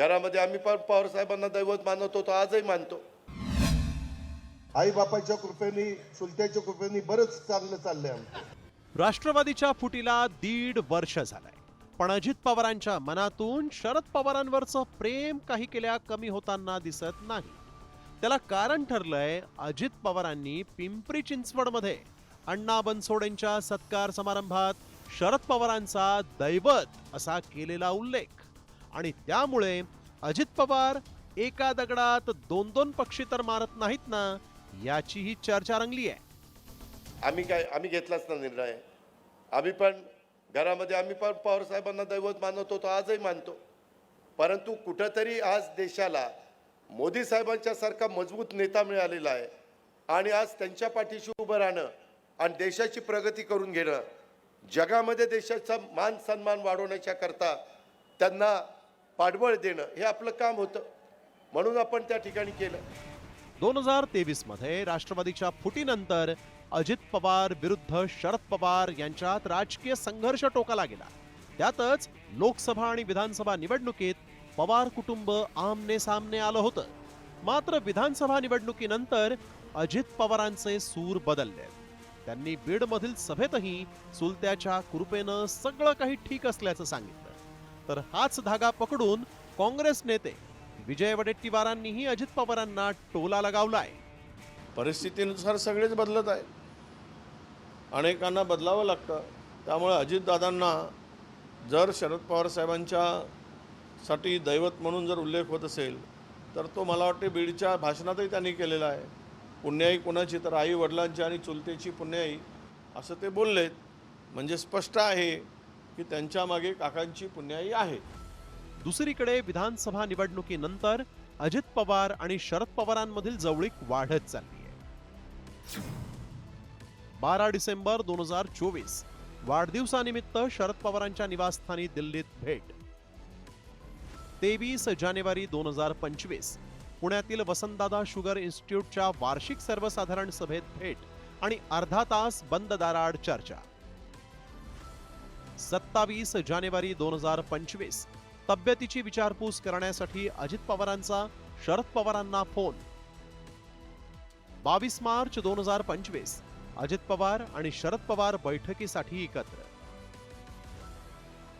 घरामध्ये आम्ही पण पवार साहेबांना दैवत मानत होतो आजही मानतो. आई बापाच्या कृपेने चुलत्याच्या कृपेने बरंच चांगलं चाललंय आमचं. राष्ट्रवादीच्या फुटीला दीड वर्ष झालंय. पण अजित पवारांच्या मनातून शरद पवारांवरचं प्रेम काही केल्या कमी होताना दिसत नाही. त्याला कारण ठरलंय अजित पवारांनी पिंपरी चिंचवडमध्ये अण्णा बनसोडेंच्या सत्कार समारंभात शरद पवारांचा दैवत असा केलेला उल्लेख. आणि त्यामुळे अजित पवार एका दगडात दोन दोन पक्षी तर मारत नाहीत ना याचीही चर्चा रंगली आहे. आम्ही काय आम्ही घेतलाच ना निर्णय. आम्ही पण घरामध्ये आम्ही पण पवार साहेबांना दैवत मानत होतो आजही मानतो. परंतु कुठंतरी आज देशाला मोदी साहेबांच्या सारखा मजबूत नेता मिळालेला आहे. आणि आज त्यांच्या पाठीशी उभं राहणं आणि देशाची प्रगती करून घेणं जगामध्ये देशाचा मान सन्मान वाढवण्याच्या करता त्यांना पाठबळ देणं हे आपलं काम होतं. म्हणून आपण त्या ठिकाणी केलं. दोन हजार तेवीसमध्ये राष्ट्रवादीच्या फुटीनंतर अजित पवार विरुद्ध शरद पवार यांच्यात राजकीय संघर्ष टोकाला गेला. त्यातच लोकसभा आणि विधानसभा निवडणुकीत पवार कुटुंब आमने सामने आलं होतं. मात्र विधानसभा निवडणुकीनंतर अजित पवारांचे सूर बदलले. त्यांनी बीडमधील सभेतही सुलत्याच्या कृपेनं सगळं काही ठीक असल्याचं सांगितलं. तर हाच धागा पकडून काँग्रेस नेते विजय वडेट्टीवारांनीही अजित पवारांना टोला लगावलाय. परिस्थितीनुसार सगळेच बदलत आहे अनेकांना बदलावं लागतं. त्यामुळे अजितदादांना जर शरद पवार साहेबांच्या साठी दैवत म्हणून जर उल्लेख होत असेल तर तो मला वाटते बीडच्या भाषणातही त्यांनी केलेला आहे. पुण्याई कोणाची तर आई वडिलांची आणि चुलतेची पुण्याई असं ते बोललेत. म्हणजे स्पष्ट आहे की त्यांच्या मागे काकांची पुण्याई आहे. दुसरीकडे विधानसभा निवडणुकीनंतर अजित पवार आणि शरद पवारांमधील जवळीक वाढत चालली आहे. बारा डिसेंबर दोन हजार चोवीस वाढदिवसानिमित्त शरद पवारांच्या निवासस्थानी दिल्लीत भेट. तेवीस जानेवारी दोन हजार पंचवीस पुण्यातील वसंतदादा शुगर इन्स्टिट्यूटच्या वार्षिक सर्वसाधारण सभेत भेट आणि अर्धा तास बंद दाराआड चर्चा. सत्तावीस जानेवारी दोन हजार पंचवीस. तब्येतीची विचारपूस करण्यासाठी अजित पवारांचा शरद पवारांना फोन. बावीस मार्च दोन हजार पंचवीस. अजित पवार आणि शरद पवार बैठकीसाठी एकत्र.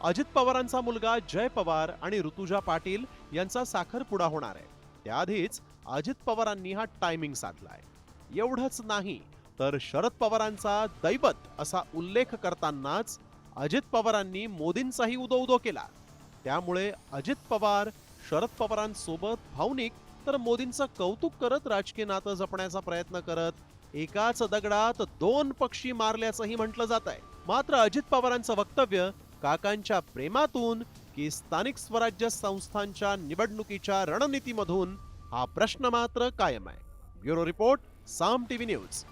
अजित पवारांचा मुलगा जय पवार आणि ऋतुजा पाटील यांचा साखरपुडा होणार आहे. त्याआधीच अजित पवारांनी हा टायमिंग साधलाय. एवढंच नाही तर शरद पवारांचा दैवत असा उल्लेख करतानाच अजित पवारांनी मोदींचाही उदो उदो केला. त्यामुळे अजित पवार शरद पवारांसोबत भावनिक तर मोदींचं कौतुक करत राजकीय नातं जपण्याचा प्रयत्न करत एकाच दगडात दोन पक्षी मारल्याचंही म्हटलं जात आहे मात्र अजित पवारांचं वक्तव्य काकांच्या प्रेमातून की स्थानिक स्वराज्य संस्थांच्या निवडणुकीच्या रणनीतीमधून हा प्रश्न मात्र कायम आहे. Bureau report Saam TV news.